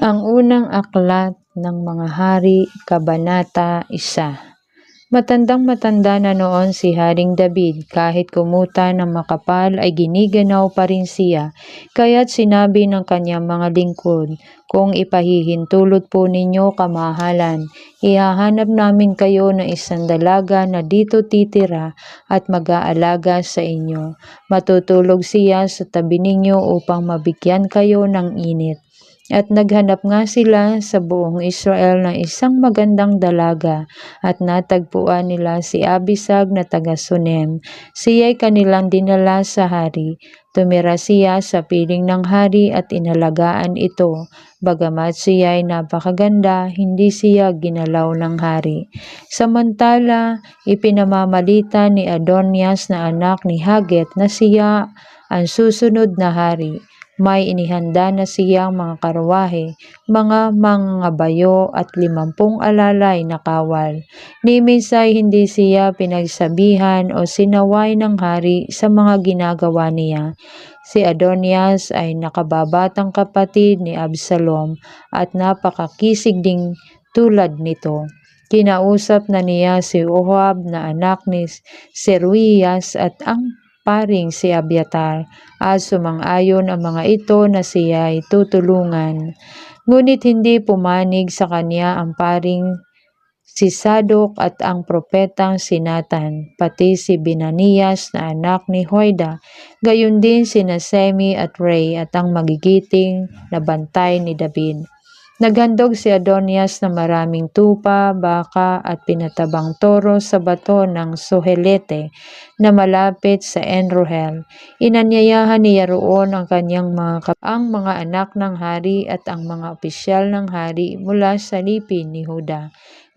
Ang unang aklat ng mga hari, Kabanata 1 Matandang-matanda na noon si Haring David, kahit kumuta ng makapal ay giniganaw pa rin siya, kaya't sinabi ng kanyang mga lingkod, Kung ipahihintulot po ninyo kamahalan, ihahanap namin kayo ng isang dalaga na dito titira at mag-aalaga sa inyo. Matutulog siya sa tabi ninyo upang mabigyan kayo ng init. At naghanap nga sila sa buong Israel ng isang magandang dalaga at natagpuan nila si Abisag na taga Sunem. Siya'y kanilang dinala sa hari. Tumira siya sa piling ng hari at inalagaan ito. Bagamat siya'y napakaganda, hindi siya ginalaw ng hari. Samantala, ipinamamalita ni Adonias na anak ni Haget na siya ang susunod na hari may inihanda na siyang mga karwahe, mga mangabayo at limampung alalay na kawal. Ni minsay hindi siya pinagsabihan o sinaway ng hari sa mga ginagawa niya. Si Adonias ay nakababatang kapatid ni Absalom at napakakisig ding tulad nito. Kinausap na niya si Ohab na anak ni Seruias at ang paring si Abiatar at sumang-ayon ang mga ito na siya ay tutulungan. Ngunit hindi pumanig sa kanya ang paring si Sadok at ang propetang si Nathan, pati si Binanias na anak ni Hoida, gayon din si Nasemi at Ray at ang magigiting na bantay ni David. Naghandog si Adonias na maraming tupa, baka at pinatabang toro sa bato ng Sohelete na malapit sa Enrohel. Inanyayahan niya roon ang kanyang mga ang mga anak ng hari at ang mga opisyal ng hari mula sa lipin ni Huda.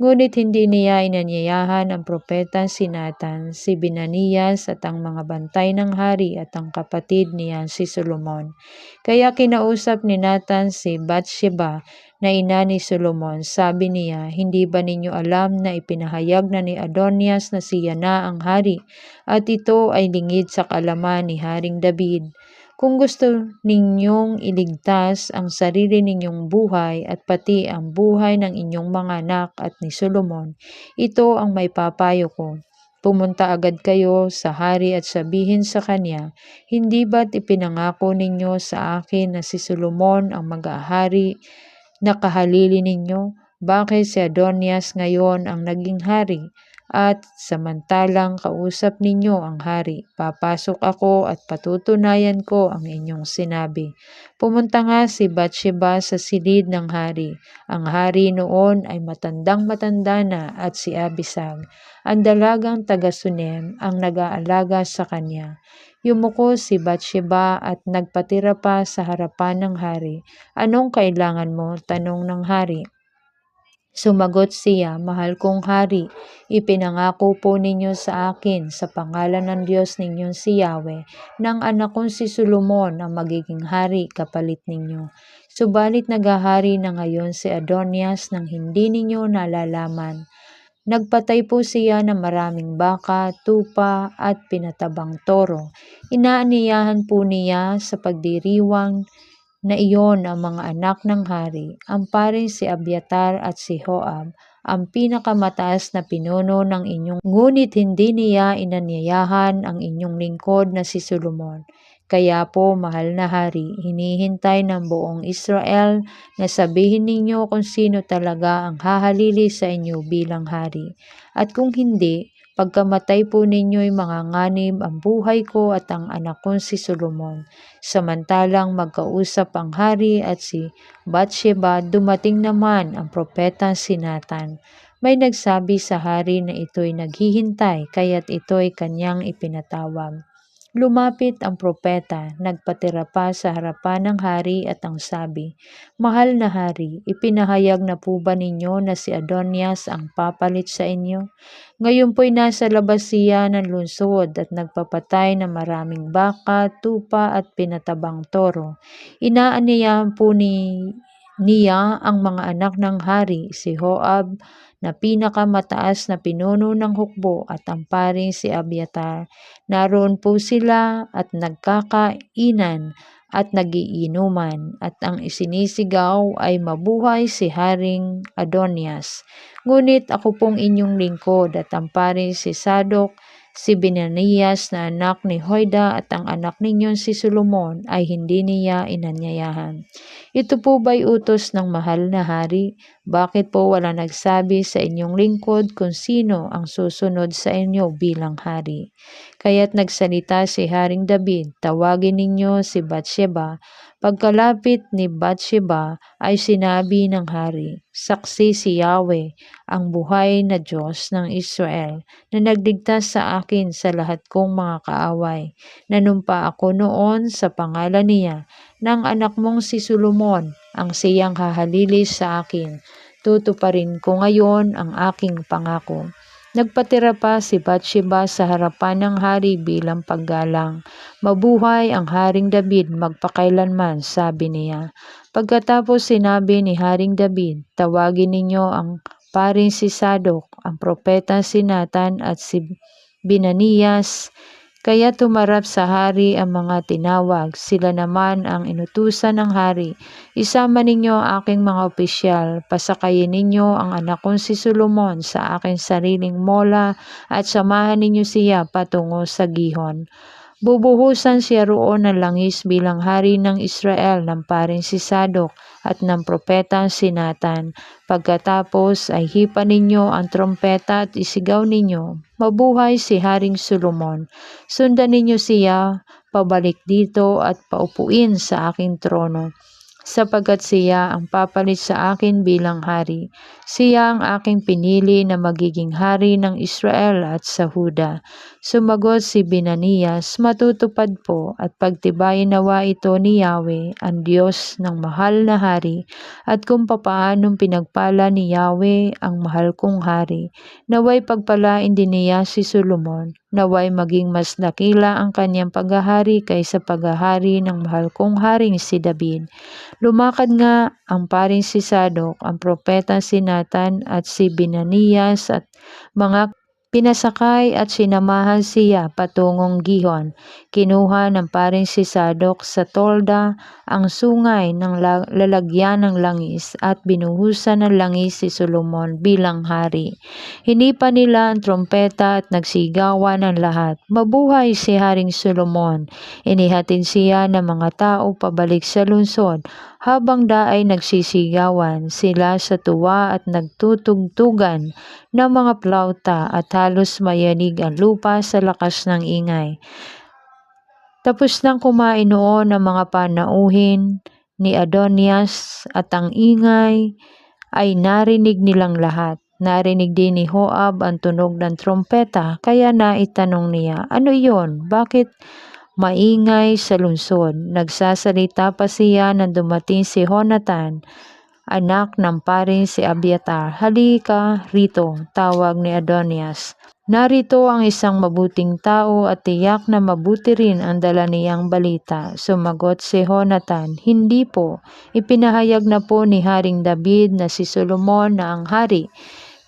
Ngunit hindi niya inanyayahan ang propeta si Nathan, si Binanias at ang mga bantay ng hari at ang kapatid niya si Solomon. Kaya kinausap ni Nathan si Bathsheba na ina ni Solomon. Sabi niya, hindi ba ninyo alam na ipinahayag na ni Adonias na siya na ang hari at ito ay lingid sa kalaman ni Haring David. Kung gusto ninyong iligtas ang sarili ninyong buhay at pati ang buhay ng inyong mga anak at ni Solomon, ito ang may papayo ko. Pumunta agad kayo sa hari at sabihin sa kanya, Hindi ba't ipinangako ninyo sa akin na si Solomon ang mag-ahari Nakahalili ninyo, bakit si Adonias ngayon ang naging hari? At samantalang kausap ninyo ang hari, papasok ako at patutunayan ko ang inyong sinabi. Pumunta nga si Bathsheba sa silid ng hari. Ang hari noon ay matandang matanda na at si Abisag, ang dalagang taga-Sunem, ang nag-aalaga sa kanya. Yumuko si Bathsheba at nagpatira pa sa harapan ng hari. Anong kailangan mo? Tanong ng hari. Sumagot siya, Mahal kong hari, ipinangako po ninyo sa akin sa pangalan ng Diyos ninyong si Yahweh, ng anak kong si Solomon ang magiging hari kapalit ninyo. Subalit naghahari na ngayon si Adonias nang hindi ninyo nalalaman. Nagpatay po siya ng maraming baka, tupa at pinatabang toro. Inaaniyahan po niya sa pagdiriwang na iyon ang mga anak ng hari, ang paring si Abiatar at si Joab, ang pinakamataas na pinuno ng inyong ngunit hindi niya inanyayahan ang inyong lingkod na si Solomon. Kaya po, mahal na hari, hinihintay ng buong Israel na sabihin ninyo kung sino talaga ang hahalili sa inyo bilang hari. At kung hindi, pagkamatay po ninyo'y mga nganib ang buhay ko at ang anak kong si Solomon. Samantalang magkausap ang hari at si Bathsheba, dumating naman ang propeta si Nathan. May nagsabi sa hari na ito'y naghihintay, kaya't ito'y kanyang ipinatawag. Lumapit ang propeta, nagpatira pa sa harapan ng hari at ang sabi, Mahal na hari, ipinahayag na po ba ninyo na si Adonias ang papalit sa inyo? Ngayon po'y nasa labas siya ng lungsod at nagpapatay ng maraming baka, tupa at pinatabang toro. Inaaniyahan po ni niya ang mga anak ng hari, si Joab, na pinakamataas na pinuno ng hukbo at ang paring si Abiatar. Naroon po sila at nagkakainan at nagiinuman, at ang isinisigaw ay mabuhay si Haring Adonias. Ngunit ako pong inyong lingkod at ang pari si Sadok, si Benanias na anak ni Hoida at ang anak ninyong si Solomon ay hindi niya inanyayahan. Ito po ba'y utos ng mahal na hari? Bakit po wala nagsabi sa inyong lingkod kung sino ang susunod sa inyo bilang hari? Kaya't nagsalita si Haring David, tawagin ninyo si Bathsheba. Pagkalapit ni Bathsheba ay sinabi ng hari, Saksi si Yahweh, ang buhay na Diyos ng Israel, na nagdigtas sa akin sa lahat kong mga kaaway. Nanumpa ako noon sa pangalan niya, ng anak mong si Solomon, ang siyang hahalilis sa akin. Tutuparin ko ngayon ang aking pangako. Nagpatira pa si Bathsheba sa harapan ng hari bilang paggalang. Mabuhay ang Haring David magpakailanman, sabi niya. Pagkatapos sinabi ni Haring David, tawagin ninyo ang paring si Sadok, ang propeta si Nathan at si Binanias, kaya tumarap sa hari ang mga tinawag, sila naman ang inutusan ng hari. Isama ninyo ang aking mga opisyal, pasakayin ninyo ang anak kong si Solomon sa aking sariling mola at samahan ninyo siya patungo sa gihon. Bubuhusan siya roon ng langis bilang hari ng Israel ng paring si Sadok at ng propeta si Nathan. Pagkatapos ay hipa ninyo ang trompeta at isigaw ninyo, Mabuhay si Haring Solomon. Sundan ninyo siya pabalik dito at paupuin sa aking trono sapagkat siya ang papalit sa akin bilang hari. Siya ang aking pinili na magiging hari ng Israel at sa Huda. Sumagot si Binanias, matutupad po at pagtibayin nawa ito ni Yahweh, ang Diyos ng mahal na hari, at kung papaanong pinagpala ni Yahweh ang mahal kong hari. Naway pagpalain din niya si Solomon, naway maging mas dakila ang kanyang paghahari kaysa paghahari ng mahal kong haring si David. Lumakad nga ang paring si Sadok, ang propeta si Nathan at si Binanias at mga Pinasakay at sinamahan siya patungong Gihon. Kinuha ng paring si Sadok sa tolda ang sungay ng lalagyan ng langis at binuhusan ng langis si Solomon bilang hari. Hinipa nila ang trompeta at nagsigawan ng lahat. Mabuhay si Haring Solomon. Inihatid siya ng mga tao pabalik sa lungsod habang daay nagsisigawan sila sa tuwa at nagtutugtugan ng mga plauta at halos mayanig ang lupa sa lakas ng ingay. Tapos nang kumain noon ng mga panauhin ni Adonias at ang ingay ay narinig nilang lahat. Narinig din ni Hoab ang tunog ng trompeta kaya naitanong niya, ano iyon? Bakit maingay sa lungsod. Nagsasalita pa siya nang dumating si Honatan, anak ng paring si Abiatar. Halika rito, tawag ni Adonias. Narito ang isang mabuting tao at tiyak na mabuti rin ang dala niyang balita. Sumagot si Honatan, Hindi po. Ipinahayag na po ni Haring David na si Solomon na ang hari.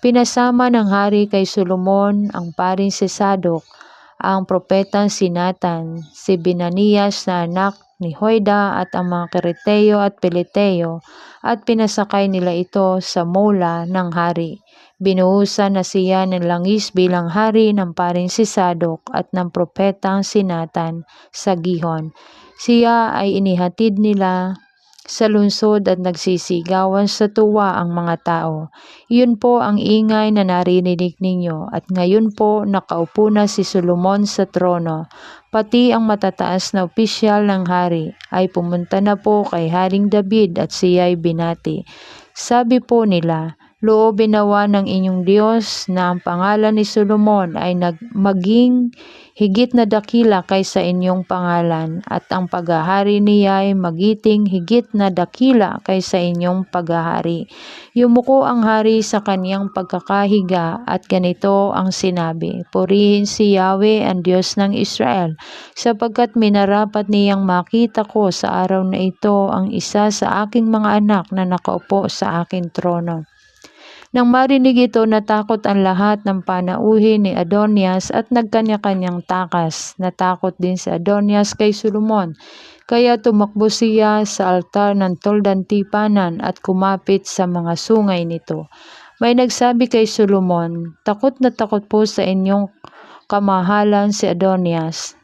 Pinasama ng hari kay Solomon ang paring si Sadok ang propetang si Nathan, si Binanias na anak ni Hoida at ang mga Kereteo at Peliteo at pinasakay nila ito sa mola ng hari. Binuhusan na siya ng langis bilang hari ng paring si Sadok at ng propetang si Nathan sa Gihon. Siya ay inihatid nila sa lungsod at nagsisigawan sa tuwa ang mga tao. Iyon po ang ingay na narinig ninyo at ngayon po nakaupo na si Solomon sa trono. Pati ang matataas na opisyal ng hari ay pumunta na po kay Haring David at siya ay binati. Sabi po nila, loobin nawa ng inyong Diyos na ang pangalan ni Solomon ay nag maging higit na dakila kaysa inyong pangalan, at ang paghahari niya ay magiting higit na dakila kaysa inyong paghahari. Yumuko ang hari sa kaniyang pagkakahiga at ganito ang sinabi, Purihin si Yahweh ang Diyos ng Israel, sapagkat minarapat niyang makita ko sa araw na ito ang isa sa aking mga anak na nakaupo sa aking trono. Nang marinig ito, natakot ang lahat ng panauhin ni Adonias at nagkanya-kanyang takas. Natakot din si Adonias kay Solomon. Kaya tumakbo siya sa altar ng toldan tipanan at kumapit sa mga sungay nito. May nagsabi kay Solomon, Takot na takot po sa inyong kamahalan si Adonias.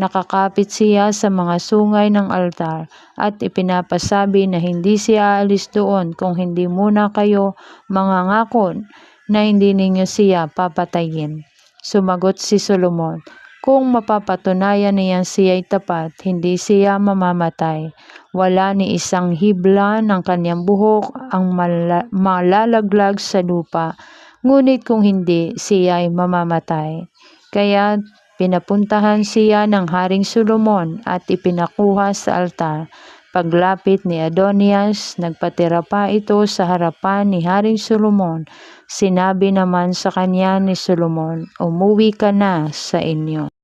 Nakakapit siya sa mga sungay ng altar at ipinapasabi na hindi siya aalis doon kung hindi muna kayo mangangako na hindi ninyo siya papatayin. Sumagot si Solomon, kung mapapatunayan niyan siya'y tapat, hindi siya mamamatay. Wala ni isang hibla ng kanyang buhok ang mala- malalaglag sa lupa, ngunit kung hindi, siya'y mamamatay. Kaya Pinapuntahan siya ng Haring Solomon at ipinakuha sa altar. Paglapit ni Adonias, nagpatira pa ito sa harapan ni Haring Solomon. Sinabi naman sa kanya ni Solomon, Umuwi ka na sa inyo.